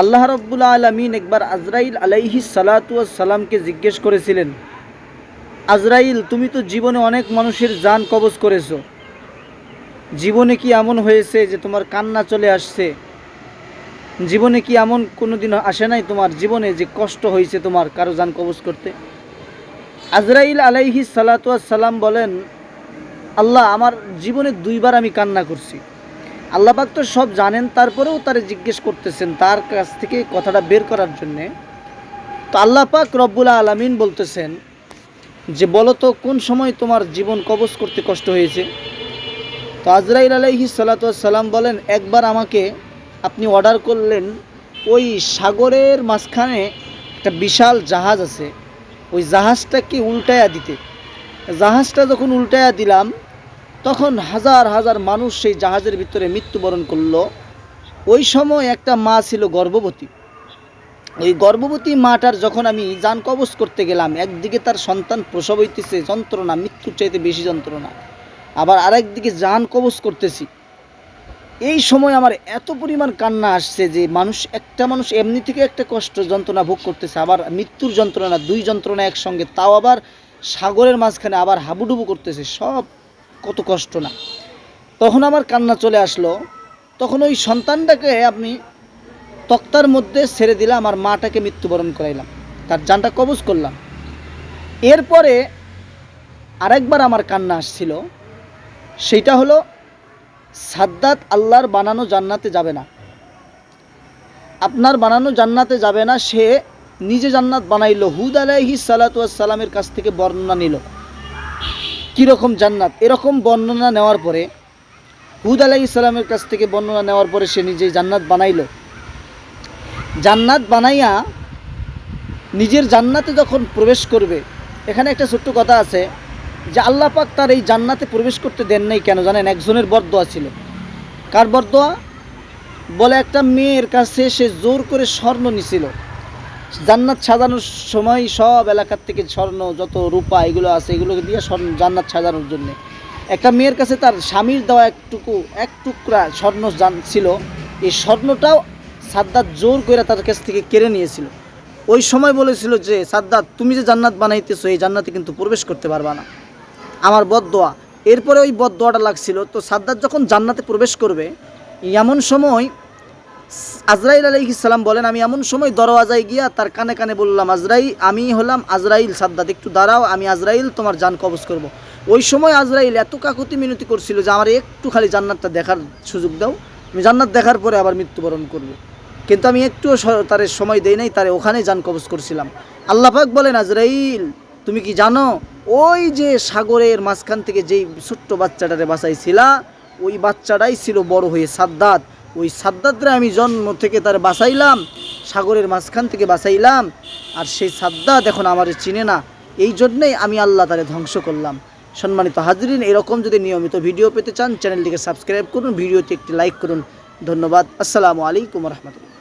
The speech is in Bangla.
আল্লাহ রব্বুল আলমিন একবার আজরাইল আলাইহি সালাতু সালামকে জিজ্ঞেস করেছিলেন, আজরাইল, তুমি তো জীবনে অনেক মানুষের জান কবজ করেছ। জীবনে কি এমন হয়েছে যে তোমার কান্না চলে আসছে? জীবনে কি এমন কোনো দিন আসে নাই তোমার জীবনে যে কষ্ট হয়েছে তোমার কারও জান কবজ করতে? আজরাইল আলাইহি সালাম বলেন, আল্লাহ, আমার জীবনে দুইবার আমি কান্না করছি। আল্লাহ পাক তো সব জানেন, তারপরেও তারে জিজ্ঞেস করতেছেন তার কাছ থেকে কথাটা বের করার জন্যে। তো আল্লাহ পাক রব্বুল আলমিন বলতেছেন যে, বলো তো, কোন সময় তোমার জীবন কবজ করতে কষ্ট হয়েছে? তো আজরাইল আলাইহি সালাম বলেন, একবার আমাকে আপনি অর্ডার করলেন, ওই সাগরের মাঝখানে একটা বিশাল জাহাজ আছে। ওই জাহাজটাকে উল্টায়া দিতে। জাহাজটা যখন উল্টায়া দিলাম তখন হাজার হাজার মানুষ সেই জাহাজের ভিতরে মৃত্যুবরণ করল। ওই সময় একটা মা ছিল গর্ভবতী। ওই গর্ভবতী মাটার যখন আমি যান কবজ করতে গেলাম, একদিকে তার সন্তান প্রসব হইতেছে, যন্ত্রণা, মৃত্যুর চাইতে বেশি যন্ত্রণা। আবার আরেকদিকে যান কবজ করতেছি। এই সময় আমার এত পরিমাণ কান্না আসছে যে মানুষ, একটা মানুষ এমনি থেকে একটা কষ্ট যন্ত্রণা ভোগ করতেছে, আবার মৃত্যুর যন্ত্রণা, দুই যন্ত্রণা একসঙ্গে, তাও আবার সাগরের মাঝখানে আবার হাবুডুবু করতেছে, সব কত কষ্ট না। তখন আমার কান্না চলে আসলো। তখন ওই সন্তানটাকে আপনি তক্তার মধ্যে ছেড়ে দিলাম, আমার মাটাকে মৃত্যুবরণ করাইলাম। তার জানটা কবজ করলাম। এরপরে আরেকবার আমার কান্না আসছিল। সেইটা হলো, সাদ্দাত আল্লাহর বানানো জান্নাতে যাবে না। আপনার বানানো জান্নাতে যাবে না, সে নিজে জান্নাত বানাইলো। হুদ আলাইহি সালাতামের কাছ থেকে বর্ণনা নিল। কীরকম জান্নাত? এরকম বর্ণনা নেওয়ার পরে, হুদ আলাইহি সালামের কাছ থেকে বর্ণনা নেওয়ার পরে সে নিজেই জান্নাত বানাইলো। জান্নাত বানাইয়া নিজের জান্নাতে যখন প্রবেশ করবে, এখানে একটা ছোট্ট কথা আছে যে আল্লাহ পাক তার এই জান্নাতে প্রবেশ করতে দেন নাই কেন জানেন? একজনের বরদোয়া ছিল। কার বরদোয়া? বলে একটা মেয়ের কাছে সে জোর করে স্বর্ণ নিছিল। জান্নাত সাজানোর সময় সব এলাকার থেকে স্বর্ণ যত রূপা এগুলো আছে, এগুলোকে দিয়ে স্বর্ণ, জান্নাত সাজানোর জন্য। একটা মেয়ের কাছে তার স্বামীর দেওয়া একটুকু, এক টুকরা স্বর্ণ জান ছিল। এই স্বর্ণটাও সাদ্দাত জোর করে তার কাছ থেকে কেড়ে নিয়েছিল। ওই সময় বলেছিল যে, সাদ্দাত, তুমি যে জান্নাত বানাইতেছো, এই জান্নাতে কিন্তু প্রবেশ করতে পারবা না। আমার বদদোয়া। এরপরে ওই বদদোয়াটা লাগছিল। তো সাদ্দাত যখন জান্নাতে প্রবেশ করবে, এমন সময় আজরাইল আলাইহিস সালাম বলেন, আমি এমন সময় দরওয়াজায় গিয়া তার কানে কানে বললাম আজরাই আমি হলাম আজরাইল সাদ্দাত, একটু দাঁড়াও, আমি আজরাইল, তোমার জান কবজ করব। ওই সময় আজরাইল এত কাকুতি মিনতি করছিল যে, আমার একটু খালি জান্নাতটা দেখার সুযোগ দাও, আমি জান্নাত দেখার পরে আবার মৃত্যুবরণ করব। কিন্তু আমি একটুও তারে সময় দেই নাই, তারে ওখানে জান কবজ করছিলাম আল্লাহাক বলেন, আজরাইল, তুমি কি জানো, ওই যে সাগরের মাঝখান থেকে যেই ছোট্ট বাচ্চাটারে বাঁচাইছিলা, ওই বাচ্চাটাই ছিল বড় হয়ে সাদ্দাত ওই সাদ্দাতরে আমি জন্ম থেকে তার বাঁচাইলাম, সাগরের মাঝখান থেকে বাঁচাইলাম, আর সেই সাদ্দাত এখন আমার চিনে না। এই জন্যেই আমি আল্লাহ তারে ধ্বংস করলাম। সম্মানিত হাজরিন, এরকম যদি নিয়মিত ভিডিও পেতে চান, চ্যানেলটিকে সাবস্ক্রাইব করুন, ভিডিওতে একটি লাইক করুন। ধন্যবাদ। আসসালামু আলাইকুম রহমতুল্লাহ।